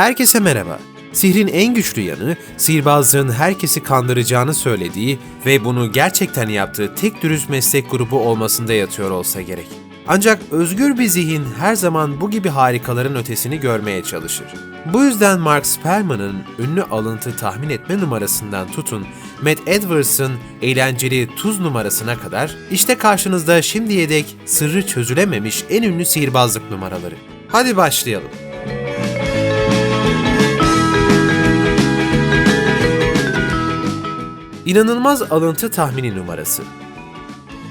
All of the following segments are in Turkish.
Herkese merhaba. Sihrin en güçlü yanı, sihirbazlığın herkesi kandıracağını söylediği ve bunu gerçekten yaptığı tek dürüst meslek grubu olmasında yatıyor olsa gerek. Ancak özgür bir zihin her zaman bu gibi harikaların ötesini görmeye çalışır. Bu yüzden Mark Spellman'ın ünlü alıntı tahmin etme numarasından tutun, Matt Edwards'ın eğlenceli tuz numarasına kadar işte karşınızda şimdiye dek sırrı çözülememiş en ünlü sihirbazlık numaraları. Hadi başlayalım. İnanılmaz alıntı tahmini numarası.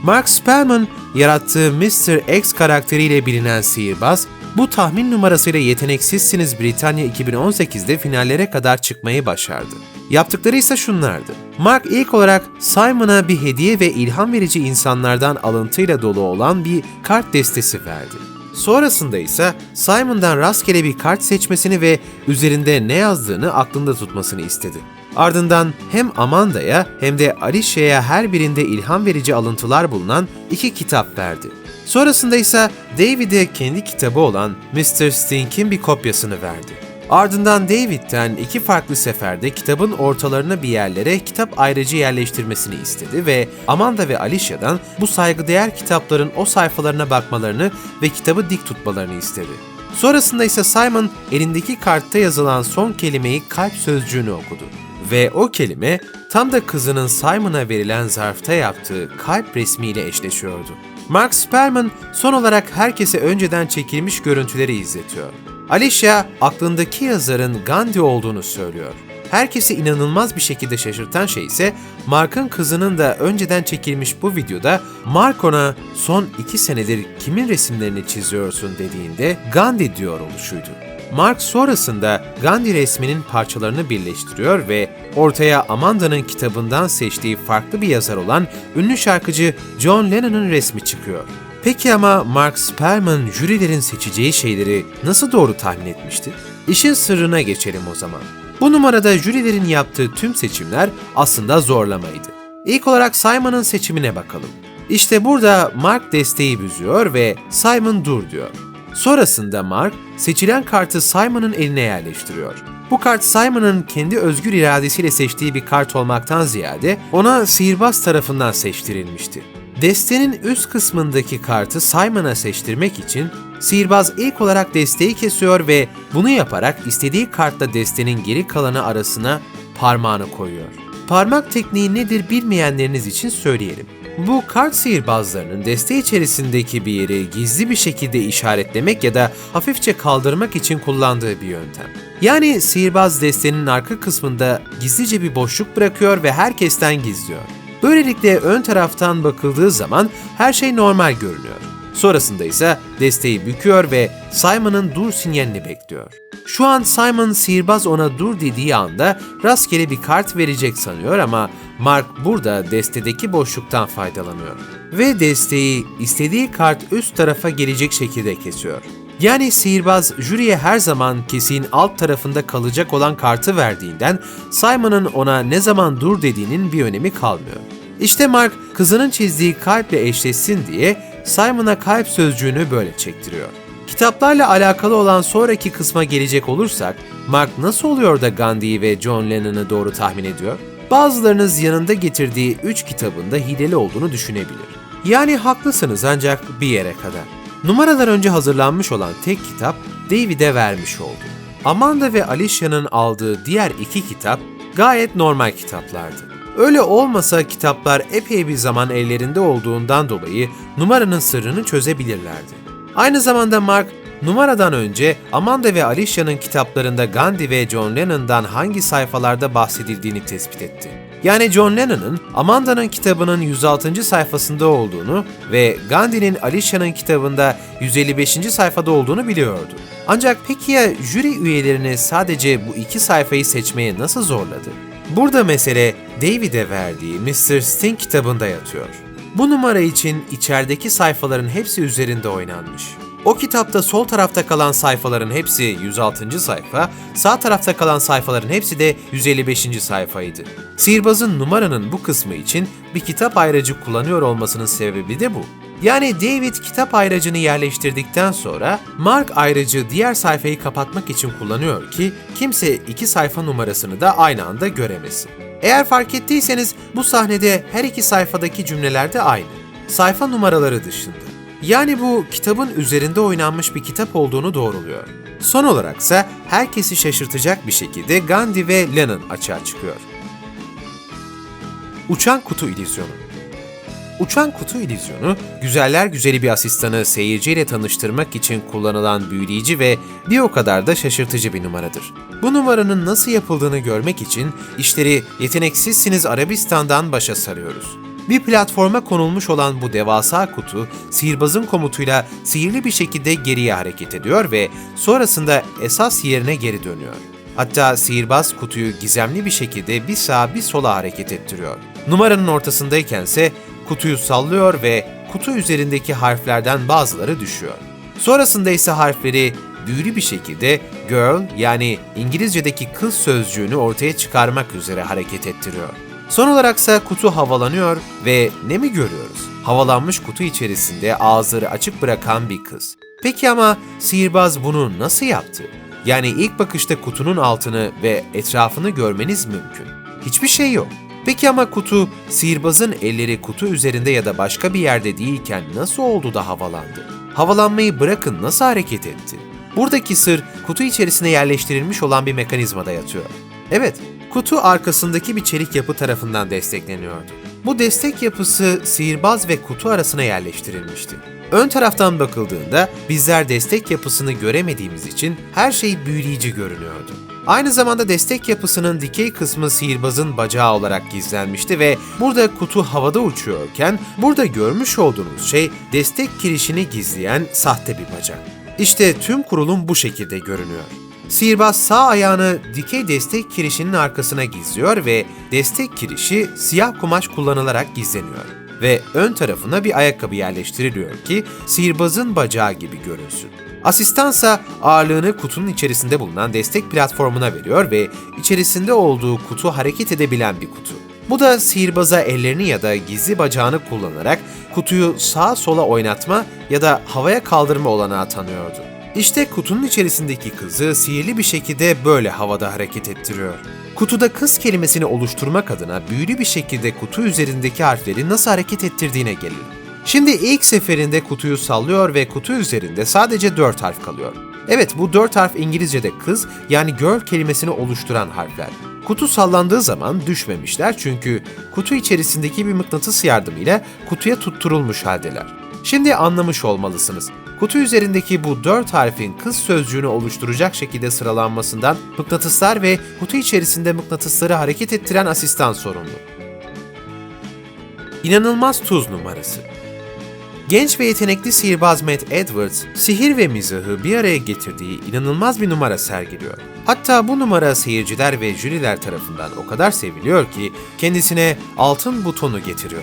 Mark Spellman, yarattığı Mr. X karakteriyle bilinen sihirbaz, bu tahmin numarasıyla Yeteneksizsiniz Britanya 2018'de finallere kadar çıkmayı başardı. Yaptıkları ise şunlardı. Mark ilk olarak Simon'a bir hediye ve ilham verici insanlardan alıntıyla dolu olan bir kart destesi verdi. Sonrasında ise Simon'dan rastgele bir kart seçmesini ve üzerinde ne yazdığını aklında tutmasını istedi. Ardından hem Amanda'ya hem de Alicia'ya her birinde ilham verici alıntılar bulunan iki kitap verdi. Sonrasında ise David'e kendi kitabı olan Mr. Stink'in bir kopyasını verdi. Ardından David'den iki farklı seferde kitabın ortalarına bir yerlere kitap ayrıcı yerleştirmesini istedi ve Amanda ve Alicia'dan bu saygıdeğer kitapların o sayfalarına bakmalarını ve kitabı dik tutmalarını istedi. Sonrasında ise Simon elindeki kartta yazılan son kelimeyi kalp sözcüğünü okudu. Ve o kelime tam da kızının Simon'a verilen zarfta yaptığı kalp resmiyle eşleşiyordu. Mark Spellman son olarak herkese önceden çekilmiş görüntüleri izletiyor. Alicia aklındaki yazarın Gandhi olduğunu söylüyor. Herkesi inanılmaz bir şekilde şaşırtan şey ise Mark'ın kızının da önceden çekilmiş bu videoda Mark ona son iki senedir kimin resimlerini çiziyorsun dediğinde Gandhi diyor oluşuydu. Mark sonrasında Gandhi resminin parçalarını birleştiriyor ve ortaya Amanda'nın kitabından seçtiği farklı bir yazar olan ünlü şarkıcı John Lennon'ın resmi çıkıyor. Peki ama Mark Spellman jürilerin seçeceği şeyleri nasıl doğru tahmin etmişti? İşin sırrına geçelim o zaman. Bu numarada jürilerin yaptığı tüm seçimler aslında zorlamaydı. İlk olarak Simon'ın seçimine bakalım. İşte burada Mark desteği büzüyor ve Simon dur diyor. Sonrasında Mark, seçilen kartı Simon'ın eline yerleştiriyor. Bu kart Simon'ın kendi özgür iradesiyle seçtiği bir kart olmaktan ziyade ona sihirbaz tarafından seçtirilmişti. Destenin üst kısmındaki kartı Simon'a seçtirmek için sihirbaz ilk olarak desteği kesiyor ve bunu yaparak istediği kartla destenin geri kalanı arasına parmağını koyuyor. Parmak tekniği nedir bilmeyenleriniz için söyleyelim. Bu kart sihirbazlarının deste içerisindeki bir yeri gizli bir şekilde işaretlemek ya da hafifçe kaldırmak için kullandığı bir yöntem. Yani sihirbaz destenin arka kısmında gizlice bir boşluk bırakıyor ve herkesten gizliyor. Böylelikle ön taraftan bakıldığı zaman her şey normal görünüyor. Sonrasında ise desteği büküyor ve Simon'ın dur sinyalini bekliyor. Şu an Simon sihirbaz ona dur dediği anda rastgele bir kart verecek sanıyor ama Mark burada destedeki boşluktan faydalanıyor. Ve desteği istediği kart üst tarafa gelecek şekilde kesiyor. Yani sihirbaz jüriye her zaman kesin alt tarafında kalacak olan kartı verdiğinden Simon'ın ona ne zaman dur dediğinin bir önemi kalmıyor. İşte Mark kızının çizdiği kalple eşleşsin diye Simon'a kalp sözcüğünü böyle çektiriyor. Kitaplarla alakalı olan sonraki kısma gelecek olursak, Mark nasıl oluyor da Gandhi'yi ve John Lennon'ı doğru tahmin ediyor? Bazılarınız yanında getirdiği 3 kitabında hileli olduğunu düşünebilir. Yani haklısınız ancak bir yere kadar. Numaradan önce hazırlanmış olan tek kitap David'e vermiş oldu. Amanda ve Alicia'nın aldığı diğer iki kitap gayet normal kitaplardı. Öyle olmasa kitaplar epey bir zaman ellerinde olduğundan dolayı numaranın sırrını çözebilirlerdi. Aynı zamanda Mark, numaradan önce Amanda ve Alicia'nın kitaplarında Gandhi ve John Lennon'dan hangi sayfalarda bahsedildiğini tespit etti. Yani John Lennon'ın Amanda'nın kitabının 106. sayfasında olduğunu ve Gandhi'nin Alicia'nın kitabında 155. sayfada olduğunu biliyordu. Ancak peki ya jüri üyelerini sadece bu iki sayfayı seçmeye nasıl zorladı? Burada mesele David'e verdiği Mr. Sting kitabında yatıyor. Bu numara için içerideki sayfaların hepsi üzerinde oynanmış. O kitapta sol tarafta kalan sayfaların hepsi 106. sayfa, sağ tarafta kalan sayfaların hepsi de 155. sayfaydı. Sihirbazın numaranın bu kısmı için bir kitap ayrıcı kullanıyor olmasının sebebi de bu. Yani David kitap ayracını yerleştirdikten sonra Mark ayracı diğer sayfayı kapatmak için kullanıyor ki kimse iki sayfa numarasını da aynı anda göremesin. Eğer fark ettiyseniz bu sahnede her iki sayfadaki cümleler de aynı. Sayfa numaraları dışında. Yani bu kitabın üzerinde oynanmış bir kitap olduğunu doğruluyor. Son olaraksa herkesi şaşırtacak bir şekilde Gandhi ve Lennon açığa çıkıyor. Uçan kutu illüzyonu Uçan kutu illüzyonu, güzeller güzeli bir asistanı seyirciyle tanıştırmak için kullanılan büyüleyici ve bir o kadar da şaşırtıcı bir numaradır. Bu numaranın nasıl yapıldığını görmek için işleri Yeteneksizsiniz Arabistan'dan başa sarıyoruz. Bir platforma konulmuş olan bu devasa kutu, sihirbazın komutuyla sihirli bir şekilde geriye hareket ediyor ve sonrasında esas yerine geri dönüyor. Hatta sihirbaz kutuyu gizemli bir şekilde bir sağa bir sola hareket ettiriyor. Numaranın ortasındaykense kutuyu sallıyor ve kutu üzerindeki harflerden bazıları düşüyor. Sonrasında ise harfleri büyülü bir şekilde girl yani İngilizce'deki kız sözcüğünü ortaya çıkarmak üzere hareket ettiriyor. Son olaraksa kutu havalanıyor ve ne mi görüyoruz? Havalanmış kutu içerisinde ağızları açık bırakan bir kız. Peki ama sihirbaz bunu nasıl yaptı? Yani ilk bakışta kutunun altını ve etrafını görmeniz mümkün. Hiçbir şey yok. Peki ama kutu, sihirbazın elleri kutu üzerinde ya da başka bir yerde değilken nasıl oldu da havalandı? Havalanmayı bırakın nasıl hareket etti? Buradaki sır kutu içerisine yerleştirilmiş olan bir mekanizmada yatıyor. Evet, kutu arkasındaki bir çelik yapı tarafından destekleniyordu. Bu destek yapısı sihirbaz ve kutu arasına yerleştirilmişti. Ön taraftan bakıldığında bizler destek yapısını göremediğimiz için her şey büyüleyici görünüyordu. Aynı zamanda destek yapısının dikey kısmı sihirbazın bacağı olarak gizlenmişti ve burada kutu havada uçuyorken burada görmüş olduğunuz şey destek kirişini gizleyen sahte bir bacak. İşte tüm kurulum bu şekilde görünüyor. Sihirbaz sağ ayağını dikey destek kirişinin arkasına gizliyor ve destek kirişi siyah kumaş kullanılarak gizleniyor ve ön tarafına bir ayakkabı yerleştiriliyor ki sihirbazın bacağı gibi görünsün. Asistansa ağırlığını kutunun içerisinde bulunan destek platformuna veriyor ve içerisinde olduğu kutu hareket edebilen bir kutu. Bu da sihirbaza ellerini ya da gizli bacağını kullanarak kutuyu sağa sola oynatma ya da havaya kaldırma olanağı tanıyordu. İşte kutunun içerisindeki kızı sihirli bir şekilde böyle havada hareket ettiriyor. Kutuda kız kelimesini oluşturmak adına büyülü bir şekilde kutu üzerindeki harfleri nasıl hareket ettirdiğine gelelim. Şimdi ilk seferinde kutuyu sallıyor ve kutu üzerinde sadece 4 harf kalıyor. Evet bu 4 harf İngilizce'de kız yani girl kelimesini oluşturan harfler. Kutu sallandığı zaman düşmemişler çünkü kutu içerisindeki bir mıknatıs yardımıyla kutuya tutturulmuş haldeler. Şimdi anlamış olmalısınız. Kutu üzerindeki bu dört harfin kız sözcüğünü oluşturacak şekilde sıralanmasından mıknatıslar ve kutu içerisinde mıknatısları hareket ettiren asistan sorumlu. İnanılmaz tuz numarası. Genç ve yetenekli sihirbaz Matt Edwards, sihir ve mizahı bir araya getirdiği inanılmaz bir numara sergiliyor. Hatta bu numara seyirciler ve jüriler tarafından o kadar seviliyor ki kendisine altın butonu getiriyor.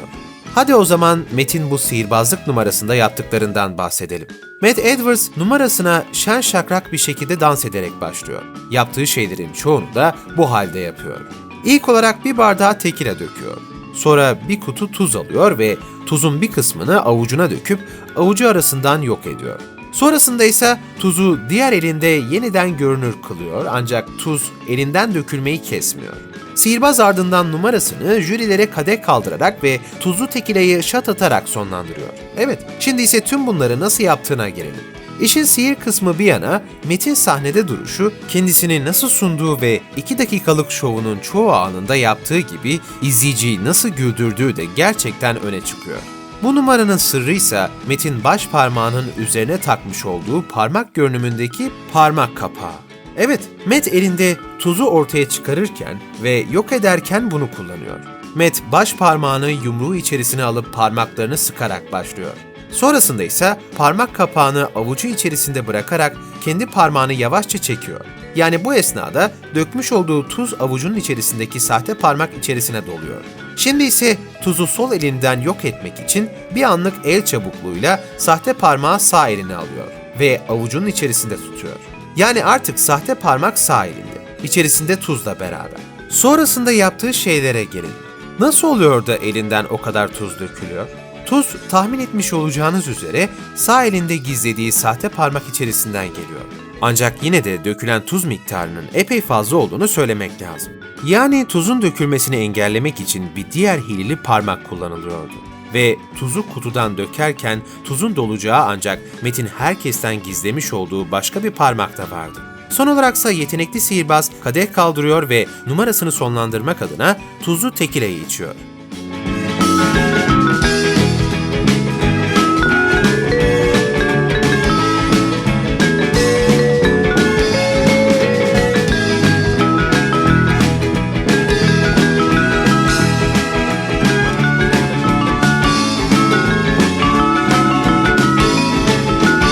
Hadi o zaman Matt'in bu sihirbazlık numarasında yaptıklarından bahsedelim. Matt Edwards numarasına şen şakrak bir şekilde dans ederek başlıyor. Yaptığı şeylerin çoğunu da bu halde yapıyor. İlk olarak bir bardağa tekila döküyor. Sonra bir kutu tuz alıyor ve tuzun bir kısmını avucuna döküp avucu arasından yok ediyor. Sonrasında ise tuzu diğer elinde yeniden görünür kılıyor ancak tuz elinden dökülmeyi kesmiyor. Sihirbaz ardından numarasını jürilere kadeh kaldırarak ve tuzlu tekilayı şat atarak sonlandırıyor. Evet, şimdi ise tüm bunları nasıl yaptığına gelelim. İşin sihir kısmı bir yana, Metin sahnede duruşu, kendisini nasıl sunduğu ve 2 dakikalık şovunun çoğu anında yaptığı gibi izleyiciyi nasıl güldürdüğü de gerçekten öne çıkıyor. Bu numaranın sırrı ise Metin baş parmağının üzerine takmış olduğu parmak görünümündeki parmak kapağı. Evet, Matt elinde tuzu ortaya çıkarırken ve yok ederken bunu kullanıyor. Matt baş parmağını yumruğu içerisine alıp parmaklarını sıkarak başlıyor. Sonrasında ise parmak kapağını avucu içerisinde bırakarak kendi parmağını yavaşça çekiyor. Yani bu esnada dökmüş olduğu tuz avucunun içerisindeki sahte parmak içerisine doluyor. Şimdi ise tuzu sol elinden yok etmek için bir anlık el çabukluğuyla sahte parmağı sağ eline alıyor ve avucunun içerisinde tutuyor. Yani artık sahte parmak sağ elinde, içerisinde tuzla beraber. Sonrasında yaptığı şeylere gelin. Nasıl oluyor da elinden o kadar tuz dökülüyor? Tuz tahmin etmiş olacağınız üzere sağ elinde gizlediği sahte parmak içerisinden geliyor. Ancak yine de dökülen tuz miktarının epey fazla olduğunu söylemek lazım. Yani tuzun dökülmesini engellemek için bir diğer hileli parmak kullanılıyordu. Ve tuzu kutudan dökerken tuzun dolacağı ancak Metin herkesten gizlemiş olduğu başka bir parmak da vardı. Son olaraksa yetenekli sihirbaz kadeh kaldırıyor ve numarasını sonlandırmak adına tuzlu tekileyi içiyor.